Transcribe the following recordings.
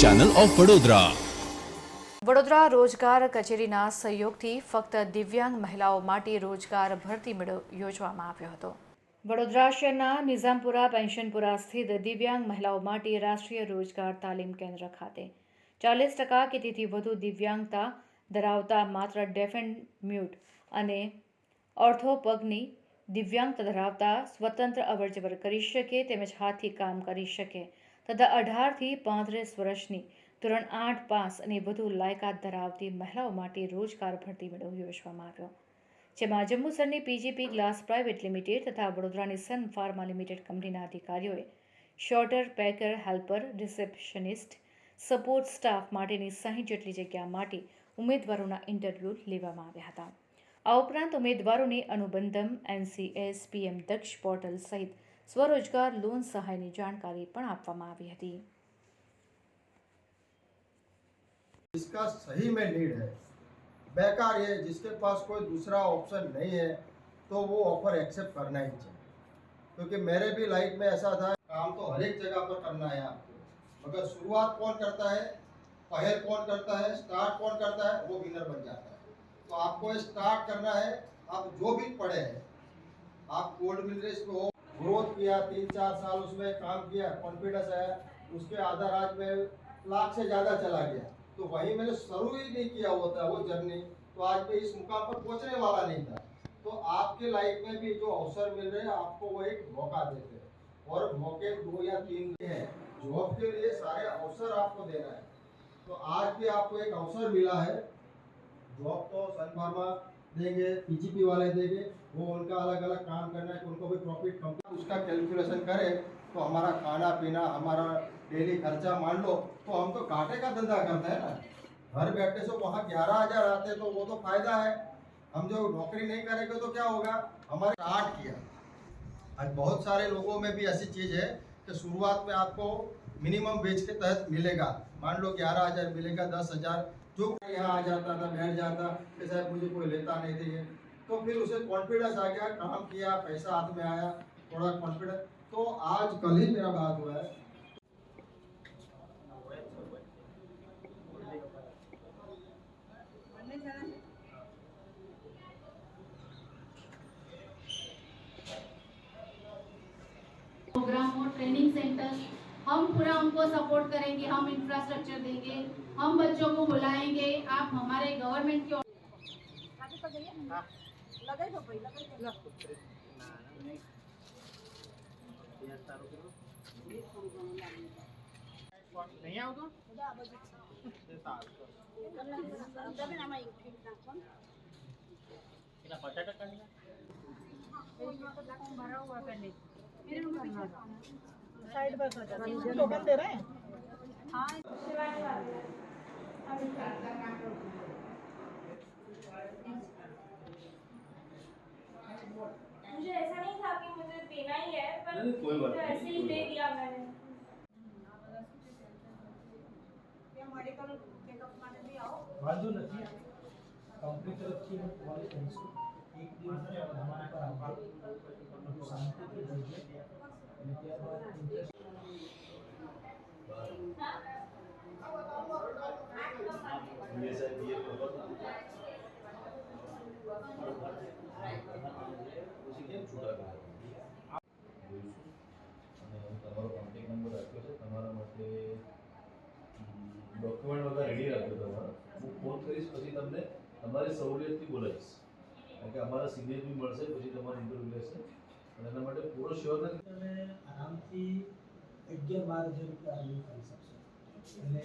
Channel of Vadodara Vadodara રોજગાર કચેરીના સહયોગથી ફક્ત દિવ્યાંગ મહિલાઓ માટે રોજગાર ભરતી મેળો યોજવામાં આવ્યો હતો. વડોદરા શહેરના નિઝામપુરા, પેન્શનપુરા સ્થિત દિવ્યાંગ મહિલાઓ માટે રાષ્ટ્રીય રોજગાર તાલીમ કેન્દ્ર ખાતે. ચાલીસ ટકા કે તેથી વધુ દિવ્યાંગતા ધરાવતા માત્ર ડેફ એન્ડ મ્યુટ અને ઓર્થોપગની દિવ્યાંગતા ધરાવતા સ્વતંત્ર અવરજવર કરી શકે તેમજ હાથથી કામ કરી શકે. તથા અઢારથી પાંત્રીસ વર્ષની ધોરણ આઠ પાસ અને વધુ લાયકાત ધરાવતી મહિલાઓ માટે રોજગાર ભરતી મેળો યોજવામાં આવ્યો. જેમાં જંબુસરની પીજીપી ગ્લાસ પ્રાઇવેટ લિમિટેડ તથા વડોદરાની સન ફાર્મા લિમિટેડ કંપનીના અધિકારીઓએ shorter packer, helper, receptionist, support staff માટેની સાહીઠ જેટલી જગ્યા માટે ઉમેદવારોના ઇન્ટરવ્યૂ લેવામાં આવ્યા હતા. આ ઉપરાંત ઉમેદવારોને Anubandham NCS PM Daksh portal સહિત સ્વરોજગાર લોન સહાયની જાણકારી પણ આપવામાં આવી હતી जिसका सही में नीड है बेकार ये जिसके पास कोई दूसरा ऑप्शन नहीं है तो वो ऑफर एक्सेप्ट करना ही चाहिए क्योंकि मेरे भी लाइफ में ऐसा था काम तो हर एक जगह पर करना है आपको मगर शुरुआत कौन करता है पहल कौन करता है स्टार्ट कौन करता है वो विनर बन जाता है तो आपको स्टार्ट करना है आप जो भी पढ़े हैं आप गोल्ड मिलरेस पे हो ग्रोथ किया, तीन चार साल उसमें काम किया कॉन्फिडेंस आया उसके आधार आज में लाख से ज़्यादा चला गया। तो वही मैंने शुरू ही नहीं किया होता वो जर्नी तो आज मैं इस मुकाम पर पहुँचने वाला नहीं था। तो आपके लाइफ में भी जो अवसर मिल रहे हैं, आपको वो एक मौका देते हैं। और मौके दो या तीन हैं। जॉब के लिए सारे अवसर आपको देना है। तो आज भी आपको एक अवसर मिला है। जॉब तो सन फार्मा देंगे पीजीपी वाले देंगे, वो उनका अलग अलग काम करना है उनको भी प्रॉफिट कम उसका कैलकुलेशन करें तो हमारा खाना पीना, हमारा डेली खर्चा मान लो तो हम तो घाटे का धंधा करते हैं ना। घर बैठे से वहाँ ग्यारह हज़ार आते तो वो तो फ़ायदा है। हम जो नौकरी नहीं करेंगे तो क्या होगा? हमारे स्टार्ट किया। आज बहुत सारे लोगों में भी ऐसी चीज़ है कि शुरुआत में आपको मिनिमम वेज के तहत मिलेगा। मान लो ग्यारह हज़ार मिलेगा, दस हज़ार, जो यहाँ आ जाता था, बैठ जाता, कि साहब मुझे कोई लेता नहीं थे तो फिर उसे कॉन्फिडेंस आ गया, काम किया, पैसा हाथ में आया, थोड़ा कॉन्फिडेंस तो आज कल ही मेरा बात हुआ है। प्रोग्राम और ट्रेनिंग सेंटर हम पूरा उनको सपोर्ट करेंगे, हम इंफ्रास्ट्रक्चर देंगे, हम बच्चों को बुलाएँगे, आप हमारे गवर्नमेंट की साइड पर सो जाते टोकन दे रहे हैं? हाँ मुझे ऐसा नहीं था कि मुझे देना ही है पर मुझे ऐसे ही दे दिया मैंने। हमारे भी आओ। बात तो है कॉलेज एक दिन से हमारे पर आपका शांति की પછી કેમ છૂટા તમારો કોન્ટેક્ટ નંબર રાખ્યો છે તમારા માટે ડોક્યુમેન્ટ બધા રેડી રાખજો તમારો હું ફોન કરીશ પછી તમને તમારી સહુલિયતથી બોલાવીશ કારણ કે અમારા સિનિયર બી મળશે પછી તમારું ઇન્ટરવ્યુ લેશે અને એના માટે પૂરો શ્યોર નથી. તમે આરામથી અગિયાર બાર હજાર રૂપિયા અર્નિંગ કરી શકશો. અને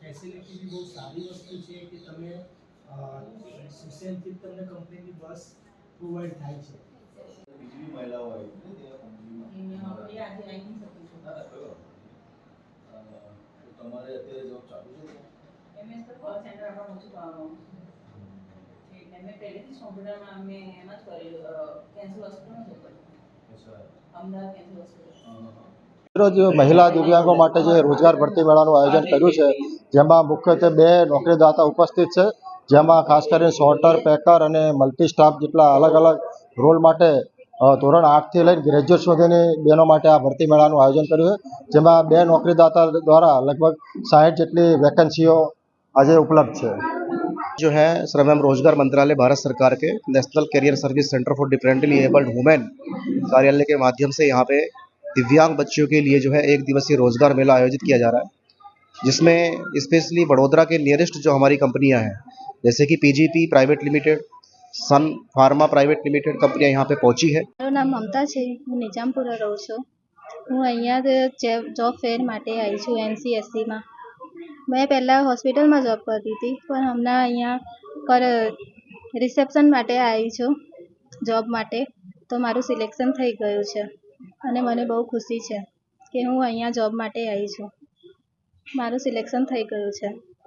ફેસિલિટી બી બહુ સારી વસ્તુ છે કે તમે સુસેનથી તમને કંપનીની બસ પ્રોવાઈડ થાય છે. બીજી મહિલાઓ આવી છે તમારે અત્યારે જોબ ચાલુ છે એમએસ તો કોલ સેન્ટર આપણા ઓછું એટલે મેં પહેલેથી જ કોમ્પ્યુટરમાં અમે એમાં જ કરેલું કેન્સલ હોસ્પિટલમાં જ રોજ મહિલા દિવ્યાંગો માટે જે રોજગાર ભરતી મેળાનું આયોજન કર્યું છે, જેમાં મુખ્યત્વે બે નોકરીદાતા ઉપસ્થિત છે, જેમાં ખાસ કરીને સોર્ટર પેકર અને મલ્ટી સ્ટાફ જેટલા અલગ અલગ રોલ માટે ધોરણ આઠથી લઈને ગ્રેજ્યુએટ સુધીની બહેનો માટે આ ભરતી મેળાનું આયોજન કર્યું છે, જેમાં બે નોકરીદાતા દ્વારા લગભગ સાહીઠ જેટલી વેકેન્સીઓ આજે ઉપલબ્ધ છે. जो है श्रम एवं रोजगार मंत्रालय भारत सरकार के national career service centre for differently abled women कार्यालय के माध्यम से यहाँ पे दिव्यांग बच्चों के लिए जो है एक दिवसीय रोजगार मेला आयोजित किया जा रहा है जिसमें स्पेशली बड़ोदरा के नियरेस्ट जो हमारी कंपनियां हैं जैसे कि PGP private limited Sun Pharma private limited कंपनियां यहाँ पे पहुंची है મારું નામ મમતા છે હું નિજામપુરા રહું છું હું અહીંયા જોબ ફેર માટે આવી છું એનસીએસસીમાં મેં પહેલાં હોસ્પિટલમાં જોબ કરતી હતી, પણ હમણાં અહીંયા પર રિસેપ્શન માટે આવી છું જોબ માટે. તો મારું સિલેક્શન થઈ ગયું છે અને મને બહુ ખુશી છે કે હું અહીંયા જોબ માટે આવી છું. મારું સિલેક્શન થઈ ગયું છે.